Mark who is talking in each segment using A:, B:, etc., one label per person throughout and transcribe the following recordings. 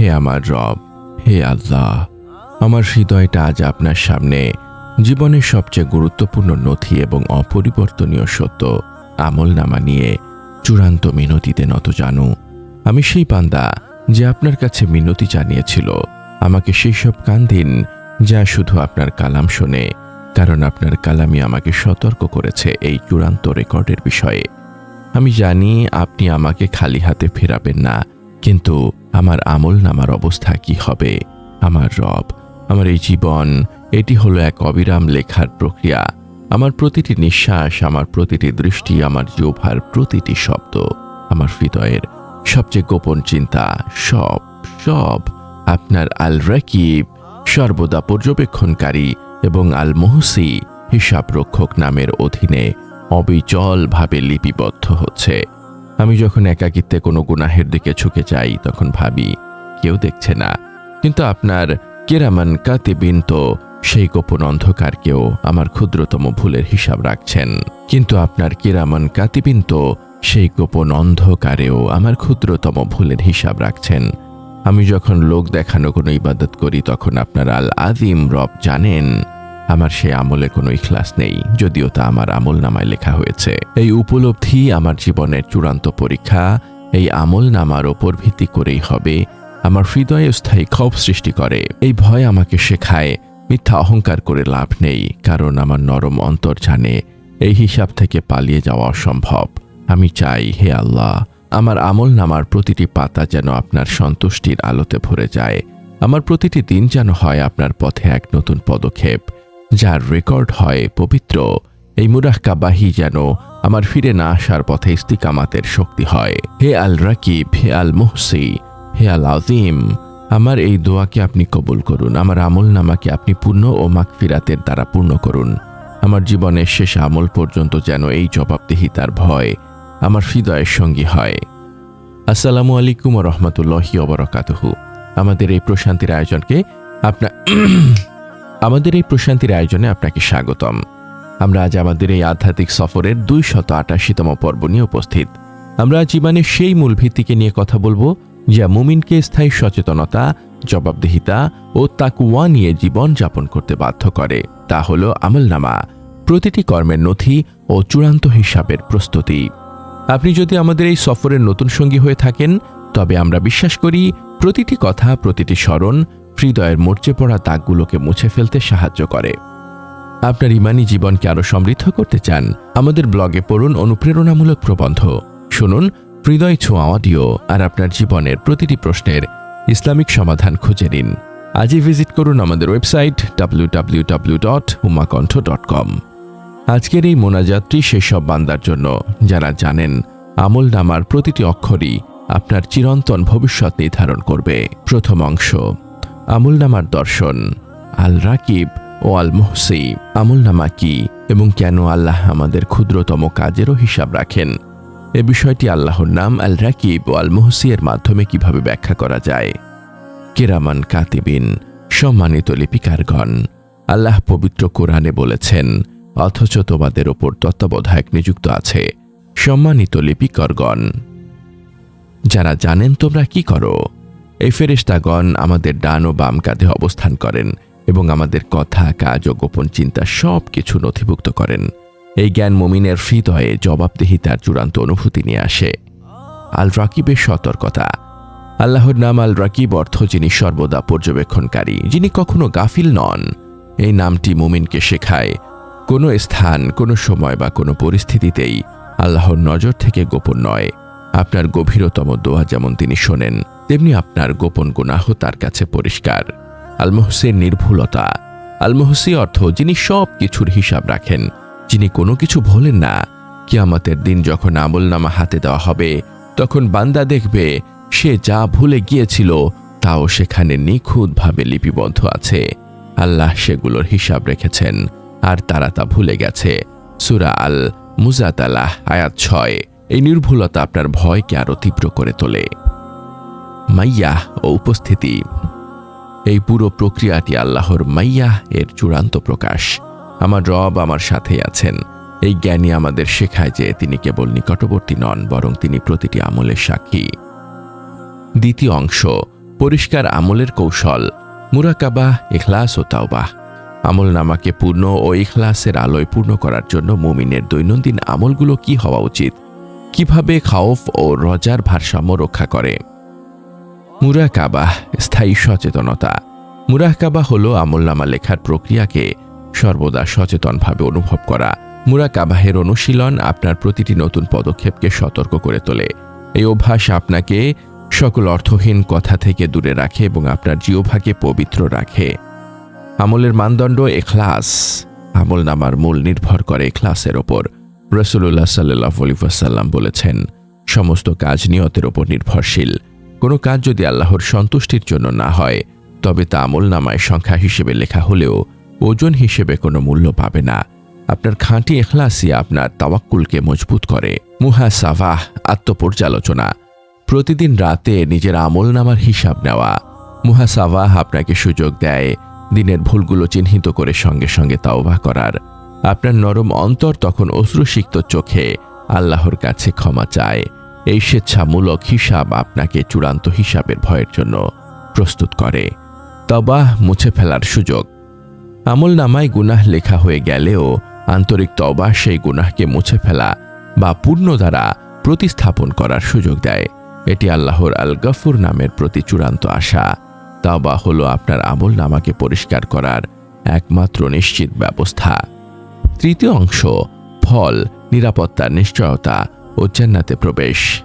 A: হে আমার রব, হে আল্লাহ, আমার হৃদয়টা আজ আপনার সামনে। জীবনের সবচেয়ে গুরুত্বপূর্ণ নথি এবং অপরিবর্তনীয় সত্য আমল নামা নিয়ে চূড়ান্ত মিনতিতে নত জানু। আমি সেই পান্দা যে আপনার কাছে মিনতি জানিয়েছিল। আমাকে সেই সব কান দিন যা শুধু আপনার কালাম শোনে, কারণ আপনার কালামই আমাকে সতর্ক করেছে এই চূড়ান্ত রেকর্ডের বিষয়ে। আমি জানি আপনি আমাকে খালি হাতে ফেরাবেন না, কিন্তু আমার আমল নামার অবস্থা কি হবে? আমার রব, আমার এই জীবন, এটি হলো এক অবিরাম লেখার প্রক্রিয়া। আমার প্রতিটি নিঃশ্বাস, আমার প্রতিটি দৃষ্টি, আমার জিহ্বার প্রতিটি শব্দ, আমার হৃদয়ের সবচেয়ে গোপন চিন্তা, সব সব আপনার আল রাকিব সর্বদা পর্যবেক্ষণকারী এবং আল মহসি হিসাব রক্ষক নামের অধীনে অবিচলভাবে লিপিবদ্ধ হচ্ছে। আমি যখন একাকিত্বে কোনো গুনাহের দিকে ঝুঁকে যাই, তখন ভাবি, কেউ দেখছে না। কিন্তু আপনার কেরামান কাতিবিন তো সেই গোপন অন্ধকারকেও আমার ক্ষুদ্রতম ভুলের হিসাব রাখছেন। কিন্তু আপনার কিরামান কাতিবিন তো সেই গোপন অন্ধকারেও আমার ক্ষুদ্রতম ভুলের হিসাব রাখছেন। আমি যখন লোক দেখানো কোনো ইবাদত করি, তখন আপনার আল আদিম রব জানেন আমার সে আমলে কোনো ইখলাস নেই, যদিও তা আমার আমল নামায় লেখা হয়েছে। এই উপলব্ধি আমার জীবনের চূড়ান্ত পরীক্ষা, এই আমল নামার ওপর ভিত্তি করেই হবে, আমার হৃদয়ে স্থায়ী ক্ষোভ সৃষ্টি করে। এই ভয় আমাকে শেখায়, মিথ্যা অহংকার করে লাভ নেই, কারণ আমার নরম অন্তর জানে, এই হিসাব থেকে পালিয়ে যাওয়া অসম্ভব। আমি চাই, হে আল্লাহ, আমার আমল নামার প্রতিটি পাতা যেন আপনার সন্তুষ্টির আলোতে ভরে যায়, আমার প্রতিটি দিন যেন হয় আপনার পথে এক নতুন পদক্ষেপ। যার রেকর্ড হয় পবিত্র। এই মুরাহকাবাহি যেন আমার ফিরে না আসার পথে ইস্তিকামাতের শক্তি হয়। হে আল রাকিব, হে আল মুহসি, হে আল আজিম আমার এই দোয়াকে আপনি কবুল করুন। আমার আমল নামাকে আপনি পূর্ণ ও মাগফিরাতের দ্বারা পূর্ণ করুন। আমার জীবনের শেষ আমল পর্যন্ত যেন এই জবাবদিহিতার ভয় আমার হৃদয়ের সঙ্গী হয়। আসসালামু আলাইকুম রহমতুল্লাহি অবরকাতহু আমাদের এই প্রশান্তির আয়োজনকে আপনার আমাদের এই প্রশান্তির আয়োজনে আপনাকে স্বাগতম। আমরা আজ আমাদের এই আধ্যাত্মিক সফরের দুই শত আটাশিতম পর্ব নিয়ে উপস্থিত। আমরা আজ ইমানের সেই মূল ভিত্তিকে নিয়ে কথা বলব, যা মুমিনকে স্থায়ী সচেতনতা, জবাবদিহিতা ও তাকুয়া নিয়ে জীবন যাপন করতে বাধ্য করে। তা হল আমলনামা, প্রতিটি কর্মের নথি ও চূড়ান্ত হিসাবের প্রস্তুতি। আপনি যদি আমাদের এই সফরের নতুন সঙ্গী হয়ে থাকেন, তবে আমরা বিশ্বাস করি, প্রতিটি কথা, প্রতিটি স্মরণ হৃদয়ের মরচে পড়া দাগগুলোকে মুছে ফেলতে সাহায্য করে। আপনার ইমানি জীবনকে আরও সমৃদ্ধ করতে চান, আমাদের ব্লগে পড়ুন অনুপ্রেরণামূলক প্রবন্ধ। শুনুন, হৃদয় ছোঁয়া অডিও, আর আপনার জীবনের প্রতিটি প্রশ্নের ইসলামিক সমাধান খুঁজে নিন। আজই ভিজিট করুন আমাদের website W W W dot Umakantha dot com আজকের এই মোনাজাতটি সেসব বান্দার জন্য, যারা জানেন আমল নামার প্রতিটি অক্ষরই আপনার চিরন্তন ভবিষ্যৎ নির্ধারণ করবে। প্রথম অংশ। আমল নামার দর্শন, আল রাকিব ও আল মোহসি। আমল নামা কি এবং কেন আল্লাহ আমাদের ক্ষুদ্রতম কাজেরও হিসাব রাখেন? এ বিষয়টি আল্লাহর নাম আল রাকিব ও আল মোহসি এর মাধ্যমে কীভাবে ব্যাখ্যা করা যায়? কেরামান কাতিবিন, সম্মানিত লিপিকারগণ, আল্লাহ পবিত্র কোরআনে বলেছেন, অথচ তোমাদের ওপর তত্ত্বাবধায়ক নিযুক্ত আছে সম্মানিত লিপিকরগণ। যারা জানেন তোমরা কি করো? এই ফেরেশতাগণ আমাদের ডান ও বাম কাঁধে অবস্থান করেন এবং আমাদের কথা, কাজ ও গোপন চিন্তা সব কিছু নথিভুক্ত করেন। এই জ্ঞান মমিনের হৃদয়ে জবাবদিহিতার চূড়ান্ত অনুভূতি নিয়ে আসে। আল রাকিবের সতর্কতা। আল্লাহর নাম আল রাকিব অর্থ যিনি সর্বদা পর্যবেক্ষণকারী, যিনি কখনো গাফিল নন। এই নামটি মুমিনকে শেখায়। কোনো স্থান, কোনো সময় বা কোনো পরিস্থিতিতেই আল্লাহর নজর থেকে গোপন নয়। আপনার গভীরতম দোয়া যেমন তিনি শোনেন, তেমনি আপনার গোপন গুনাহ তার কাছে পরিষ্কার। আলমহসের নির্ভুলতা। আলমহসি অর্থ যিনি সব কিছুর হিসাব রাখেন। যিনি কোনো কিছু ভোলেন না। কিয়ামতের দিন যখন আমলনামা হাতে দেওয়া হবে, তখন বান্দা দেখবে সে যা ভুলে গিয়েছিল, তাও সেখানে নিখুঁতভাবে লিপিবদ্ধ আছে। আল্লাহ সেগুলোর হিসাব রেখেছেন, আর তারা তা ভুলে গেছে। সুরা আল মুজাতালাহ আয়াত ছয়। এই নির্ভুলতা আপনার ভয়কে আরও তীব্র করে তোলে। মাইয়াহ, ও উপস্থিতি। এই পুরো প্রক্রিয়াটি আল্লাহর মাইয়াহ এর চূড়ান্ত প্রকাশ। আমার রব আমার সাথে আছেন। এই জ্ঞানী আমাদের শেখায় যে তিনি কেবল নিকটবর্তী নন, বরং তিনি প্রতিটি আমলের সাক্ষী। দ্বিতীয় অংশ, পরিষ্কার আমলের কৌশল, মুরাকাবা, ইখলাস ও তাওবাহ। আমল নামাকে পূর্ণ ও ইখলাসের আলোয় পূর্ণ করার জন্য মুমিনের দৈনন্দিন আমলগুলো কি হওয়া উচিত? কীভাবে খাওফ ও রজার ভারসাম্য রক্ষা করে? মুরাকাবাহ স্থায়ী সচেতনতা। মুরাকাবা হল আমলনামা লেখার প্রক্রিয়াকে সর্বদা সচেতনভাবে অনুভব করা। মুরাকাবাহের অনুশীলন আপনার প্রতিটি নতুন পদক্ষেপকে সতর্ক করে তোলে। এই অভ্যাস আপনাকে সকল অর্থহীন কথা থেকে দূরে রাখে এবং আপনার জিওভাকে পবিত্র রাখে। আমলের মানদণ্ড এখলাস। আমল নামার মূল নির্ভর করে এখলাসের ওপর। রসুল্লাহ সাল্লাহ আলিফাসাল্লাম বলেছেন, সমস্ত কাজ নিয়তের ওপর নির্ভরশীল। কোনো কাজ যদি আল্লাহর সন্তুষ্টির জন্য না হয়, তবে তা আমল নামায় সংখ্যা হিসেবে লেখা হলেও ওজন হিসেবে কোনো মূল্য পাবে না। আপনার খাঁটি এখলাসই আপনার তাওয়াক্কুলকে মজবুত করে। মুহা সাভাহ আত্মপর্যালোচনা। প্রতিদিন রাতে নিজের আমল নামার হিসাব নেওয়া। মুহাসাওয়াহ আপনাকে সুযোগ দেয়, দিনের ভুলগুলো চিহ্নিত করে সঙ্গে সঙ্গে তাওবাহ করার। আপনার নরম অন্তর তখন অশ্রুসিক্ত চোখে আল্লাহর কাছে ক্ষমা চায়। এই স্বেচ্ছামূলক হিসাব আপনাকে চূড়ান্ত হিসাবের ভয়ের জন্য প্রস্তুত করে। তবাহ মুছে ফেলার সুযোগ। আমল নামায় গুনাহ লেখা হয়ে গেলেও আন্তরিক তবা সেই গুনাহকে মুছে ফেলা বা পূর্ণ দ্বারা প্রতিস্থাপন করার সুযোগ দেয়। এটি আল্লাহর আল গফুর নামের প্রতি চূড়ান্ত আশা। তাওবা হলো আপনার আমল নামাকে পরিষ্কার করার একমাত্র নিশ্চিত ব্যবস্থা। তৃতীয় অংশ, ফল, নিরাপত্তার নিশ্চয়তা ও জান্নাতে প্রবেশ।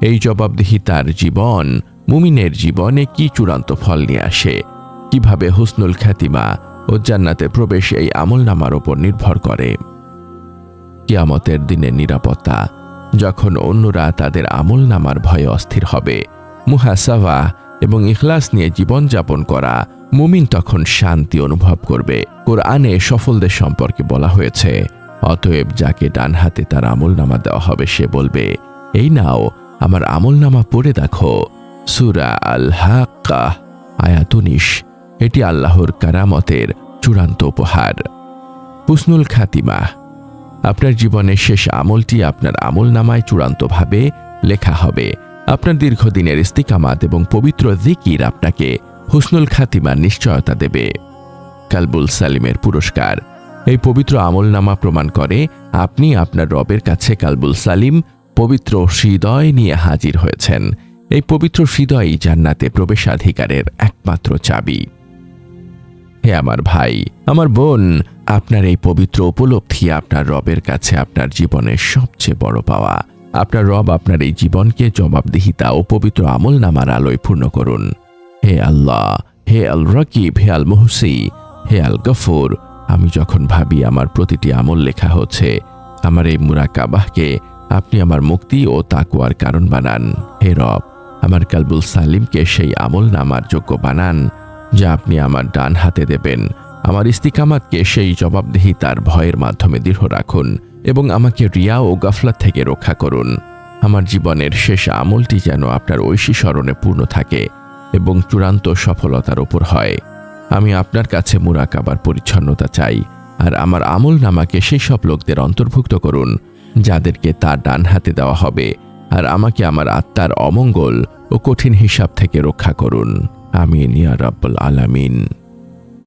A: এই জবাবদিহিতার জীবন, মুমিনের জীবনে কি চূড়ান্ত ফল নিয়ে আসে? কীভাবে হুসনুল খ্যাতিমা ও জান্নাতে প্রবেশ এই আমল নামার ওপর নির্ভর করে? কিয়ামতের দিনের নিরাপত্তা, যখন অন্যরা তাদের আমল নামার ভয়ে অস্থির হবে মুহাসাভা এবং ইখলাস নিয়ে জীবনযাপন করা মুমিন তখন শান্তি অনুভব করবে। কোরআনে সফলদের সম্পর্কে বলা হয়েছে, অতএব যাকে ডান হাতে তার আমল নামা দেওয়া হবে, সে বলবে, এই নাও, আমার আমল নামা পড়ে দেখো। সুরা আল হাক্কা আয়াতুনিশ এটি আল্লাহর কারামতের চূড়ান্ত উপহার। হুসনুল খাতিমা, আপনার জীবনের শেষ আমলটি আপনার আমল নামায় চূড়ান্তভাবে লেখা হবে। আপনার দীর্ঘদিনের ইস্তিকামাত এবং পবিত্র জিকির আপনাকে হুসনুল খাতিমা নিশ্চয়তা দেবে। কালবুল সালিমের পুরস্কার। এই পবিত্র আমল নামা প্রমাণ করে আপনি আপনার রবের কাছে কালবুল সালিম, পবিত্র হৃদয় নিয়ে হাজির হয়েছেন। এই পবিত্র হৃদয়ই জান্নাতে প্রবেশাধিকারের একমাত্র চাবি। হে আমার ভাই, আমার বোন, আপনার এই পবিত্র উপলব্ধি আপনার রবের কাছে আপনার জীবনের সবচেয়ে বড় পাওয়া। আপনার রব আপনার এই জীবনকে জবাবদিহিতা ও পবিত্র আমল নামার আলোয় পূর্ণ করুন। হে আল্লাহ, হে আল রকিব হে আল মহসি হে আল গফুর আমি যখন ভাবি আমার প্রতিটি আমল লেখা হচ্ছে, আমার এই মুরাকাবাহকে আপনি আমার মুক্তি ও তাকুয়ার কারণ বানান। হে রব, আমার কালবুল সালিমকে সেই আমল নামার যোগ্য বানান, যা আপনি আমার ডান হাতে দেবেন। আমার ইস্তিকামাতকে সেই জবাবদেহি তার ভয়ের মাধ্যমে দৃঢ় রাখুন এবং আমাকে রিয়া ও গাফলাত থেকে রক্ষা করুন। আমার জীবনের শেষ আমলটি যেন আপনার ঐশী স্মরণে পূর্ণ থাকে। এবং চূড়ান্ত সফলতার ওপর হয়। আমি আপনার কাছে মুরাকাবার পরিচ্ছন্নতা চাই, আর আমার আমল নামাকে সেই সব লোকদের অন্তর্ভুক্ত করুন, যাদেরকে তার ডান হাতে দেওয়া হবে, আর আমাকে আমার আত্মার অমঙ্গল ও কঠিন হিসাব থেকে রক্ষা করুন। আমিন ইয়া রাব্বুল আলামিন।